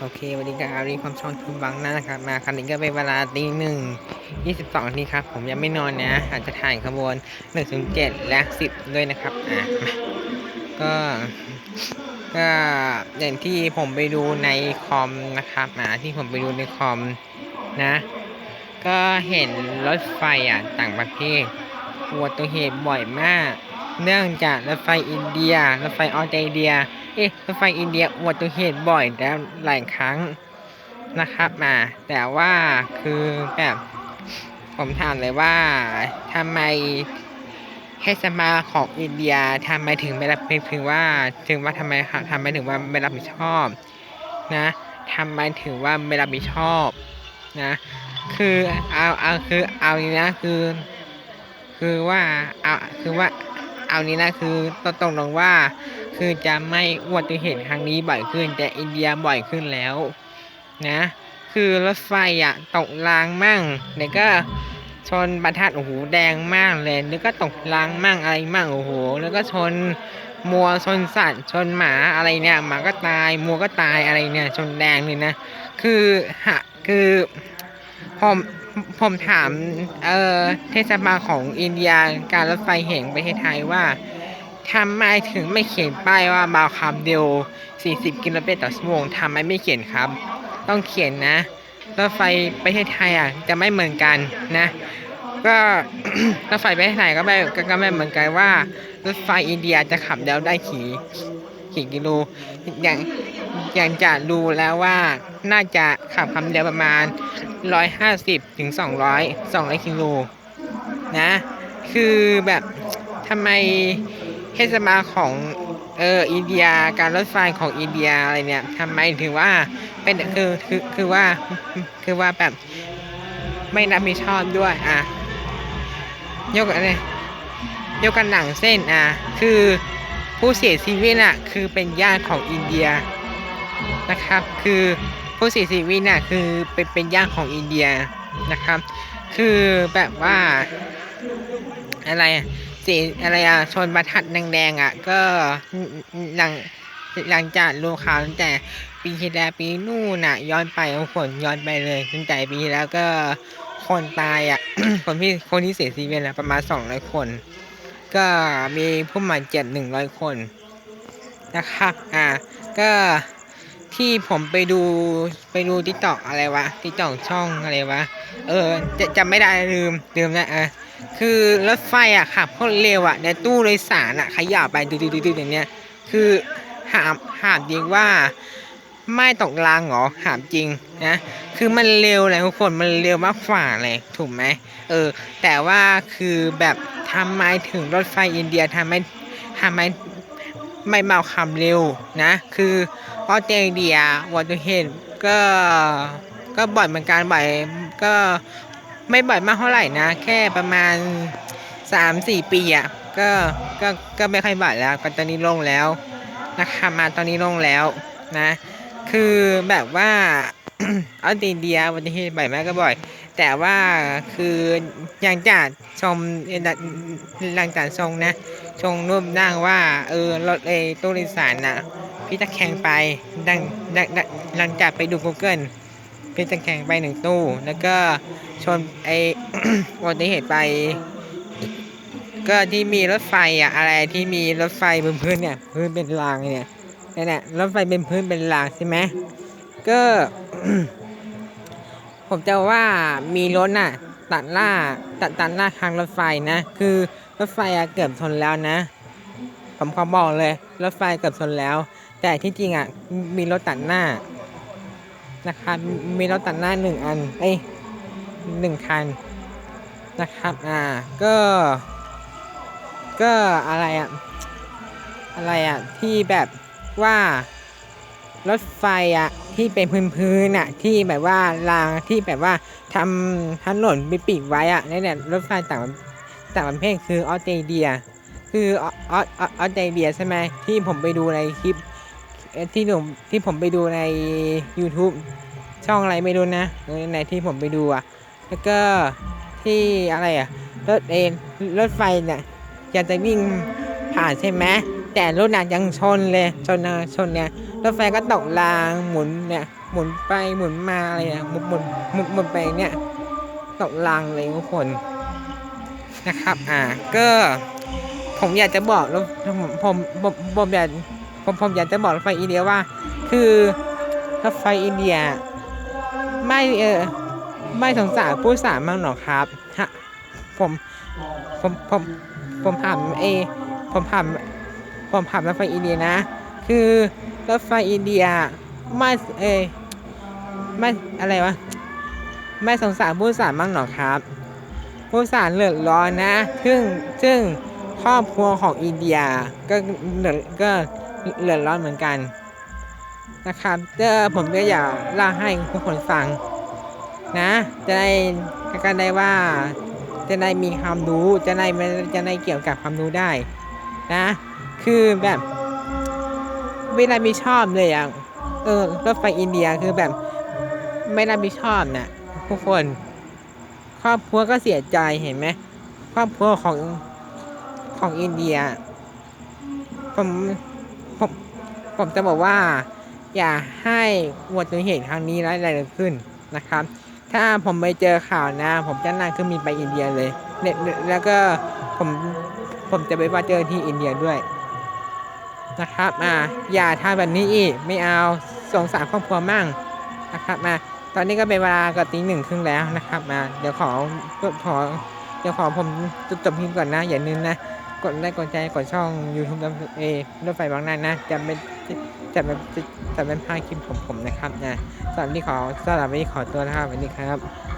โอเควันนี้ก็อารีความช่องคุณบังนั่นนะครับ มาคันนี้ก็เป็นเวลาตีหนึ่งยี่สิบสองนาทีครับ ผมยังไม่นอนนะ อาจจะถ่ายขบวนหนึ่งถึงเจ็ดและสิบด้วยนะครับอะก็ก็อย่างที่ผมไปดูในคอมนะครับอ่าที่ผมไปดูในคอมนะ ก็เห็นรถไฟอะต่างประเทศอุบัติเหตุบ่อยมาก เนื่องจากรถไฟอินเดีย รถไฟออสเตรเลีย เอ๊ะรถไฟอินเดียอุบัติเหตุบ่อยแล้วหลายครั้งนะครับมาแต่ว่าคือแบบผมถามเลยว่าทำไมเทศบาลของอินเดียทำไมถึงไม่รับถึงว่าถึงว่าทำไมทำไมถึงว่าไม่รับผิดชอบนะทำไมถึงว่าไม่รับผิดชอบนะคือเอาเอาคือเอาอย่างนี้นะคือ คือว่าเอาคือว่า เอานี้นะคือต้องตรงลงว่า คือจะไม่อุบัติเหตุครั้งนี้บ่อยขึ้น แต่อินเดียบ่อยขึ้นแล้ว นะ คือรถไฟอะตกรางมั่งเดี๋ยวก็ชนประทัดโอ้โหแดงมากเลยแล้วก็ตกรางมั่งอะไรมั่งโอ้โห แล้วก็ชนมัวชนสัตว์ชนหมาอะไรเนี่ยหมาก็ตายมัวก็ตายอะไรเนี่ยชนแดงเลยนะ คือฮะคือ ผมผมถามเออเทศบาลของอินเดียการรถไฟแห่งประเทศไทยว่าทำไมถึงไม่เขียนป้ายว่าเบาความเร็ว 40 กิโลเมตรต่อชั่วโมงทำไมไม่เขียนครับ ต้องเขียนนะ รถไฟประเทศไทยอะจะไม่เหมือนกันนะ ก็รถไฟประเทศไทยก็ไม่ก็ก็ไม่เหมือนกันว่ารถไฟอินเดียจะขับแล้วได้ขี่ ขี่กิโลอย่างอย่างจะดูแล้วว่าน่าจะขับความเร็วประมาณ 150ถึง200 200กิโลนะ คือแบบทำไมเทศบาลของเอออินเดียการรถไฟของอินเดียอะไรเนี่ยทำไมถึงว่าเป็นคือคือคือว่าคือว่าแบบไม่รับผิดชอบด้วยอะยกอะไรยกกันหนังเส้นอะคือ ผู้เสียชีวิตอะคือเป็นญาติของอินเดียนะครับ คือผู้เสียชีวิตน่ะคือเป็นเป็นญาติของอินเดียนะครับ คือแบบว่าอะไรสีอะไรอะชนประทัดแดงๆอะ ก็หลังหลังจากรู้ข่าวตั้งแต่ปีที่แล้วปีนู่นน่ะ ย้อนไปเอาผลย้อนไปเลยตั้งแต่ปีแล้วก็คนตายอะ คนที่คนที่เสียชีวิตแล้วประมาณสองร้อยคน ก็มีผู้บาเจ็บหนึ่งร้อยคนนะครับ อ่า ก็ที่ผมไปดูไปดูทิกตอกอะไรวะทิกตอกช่องอะไรวะ เออจะจำไม่ได้ลืมลืมนะเออคือรถไฟอะขับโคตรเร็วอะในตู้โดยสารอะขยับไปดืดๆๆอย่างเนี้ยคือหามหามจริงว่าไม่ตกรางหรอหามจริงนะคือมันเร็วเลยทุกคนมันเร็วมากกว่าเลยถูกไหมเออ แต่ว่าคือแบบ ทำไมถึงรถไฟอินเดียทำไมทำไมไม่เมาคำเร็วนะ คือออสเตรเลียวัตเหตุก็ก็บ่อยเหมือนกันบ่อยก็ไม่บ่อยมากเท่าไหร่นะ แค่ประมาณ 3-4 ปีอะก็ก็ก็ไม่ค่อยบ่อยแล้วก็ตอนนี้ลงแล้วนะครับมาตอนนี้ลงแล้วนะ คือแบบว่าเอาตีเดียวันที่บ่อยมากก็บ่อย แต่ว่าคือย่างจากชมหลังจากชงนะชงรูปร่างว่า เออรถเอตู้โดยสารน่ะพี่ตะแคงไปดังดังดังหลังจากไปดู Google พี่ตะแคงไปหนึ่งตู้ แล้วก็ชนไออุบัติเหตุไป ก็ที่มีรถไฟอะอะไรที่มีรถไฟบนพื้นเนี่ยพื้นเป็นรางเนี่ยนั่นแหละรถไฟเป็นพื้นเป็นรางใช่ไหมก็ ผมจะว่ามีรถน่ะ ตัดหน้าตัดตัดหน้าทางรถไฟนะ คือรถไฟอะเกือบชนแล้วนะ ผมขอบอกเลย รถไฟเกือบชนแล้ว แต่ที่จริงอะมีรถตัดหน้านะครับมีรถตัดหน้าหนึ่งอันเอ้ยหนึ่งคันนะครับอ่าก็ ก็อะไรอะอะไรอะที่แบบว่า รถไฟอะที่เป็นพื้นพื้นอะที่แบบว่ารางที่แบบว่าทำถนนไปปิดไว้อะนี่นแหละรถไฟต่างต่างประเทศคือออสเตรเลีย คืออออออสเตรเลียใช่ไหมที่ผมไปดูในคลิปเอ่อที่ผมที่ผมไปดูใน YouTube ช่องอะไรไม่รู้นะในที่ผมไปดูอะแล้วก็ที่อะไรอะรถเองรถไฟเนี่ยจะจะวิ่งผ่านใช่ไหมแต่รถน่ะยังชนเลยชนชนเนี่ย รถไฟก็ตกรางหมุนเนี่ยหมุนไปหมุนมาอะไรเนี่ยหมุนหมุนหมุนหมุนไปเนี่ยตกรางเลยทุกคนนะครับ อ่าก็ผมอยากจะบอกแล้วผมผมผมอยากผมผมอยากจะบอกรถไฟอินเดียว่า คือรถไฟอินเดีย ไม่เออไม่สงสารผู้โดสารมั้งหรอครับฮะผมผมผมผมถามเอผมถามผมถามรถไฟอินเดียนะ คือ รถไฟอินเดียไม่เออไม่อะไรวะ ไม่สงสารผู้สารมั้งหรอครับ ผู้สารเลือดร้อนนะ ซึ่งซึ่งครอบครัวของอินเดียก็เดือดก็เลือดร้อนเหมือนกัน นะครับเดี๋ยวผมก็อยากเล่าให้ทุกคนฟัง นะ จะได้กันได้ว่าจะได้มีความรู้จะได้จะได้เกี่ยวกับความรู้ได้ นะ คือแบบ ไม่รับผิดชอบเลยอะเออรถไฟอินเดียคือแบบ ไม่รับผิดชอบน่ะทุกคน ครอบครัวก็เสียใจเห็นไหมครอบครัวของของอินเดีย ผมผมผมจะบอกว่า อย่าให้อุบัติเหตุครั้งนี้ร้ายแรงขึ้นนะครับ ถ้าผมไปเจอข่าวนะ ผมจะนั่งเครื่องบินไปอินเดียเลยเนี่ยแล้วก็ผมผมจะไปว่าเจอที่อินเดียด้วย นะครับอ่าอย่าทำแบบนี้อีกไม่เอาสงสารครอบครัวมั่งนะครับมาตอนนี้ก็เป็นเวลาก็ตีหนึ่งครึ่งแล้วนะครับมาเดี๋ยวขอขอเดี๋ยวขอผมจบพิมพ์ก่อนนะอย่าลืมนะกดไลค์กดใจกดช่อง YouTube เอรถไฟบางนานะจะไม่จะไม่จะไม่พลาดคลิปของผมนะครับนะสำหรับวันนี้ขอสำหรับวันนี้ขอตัวนะครับสวัสดีครับ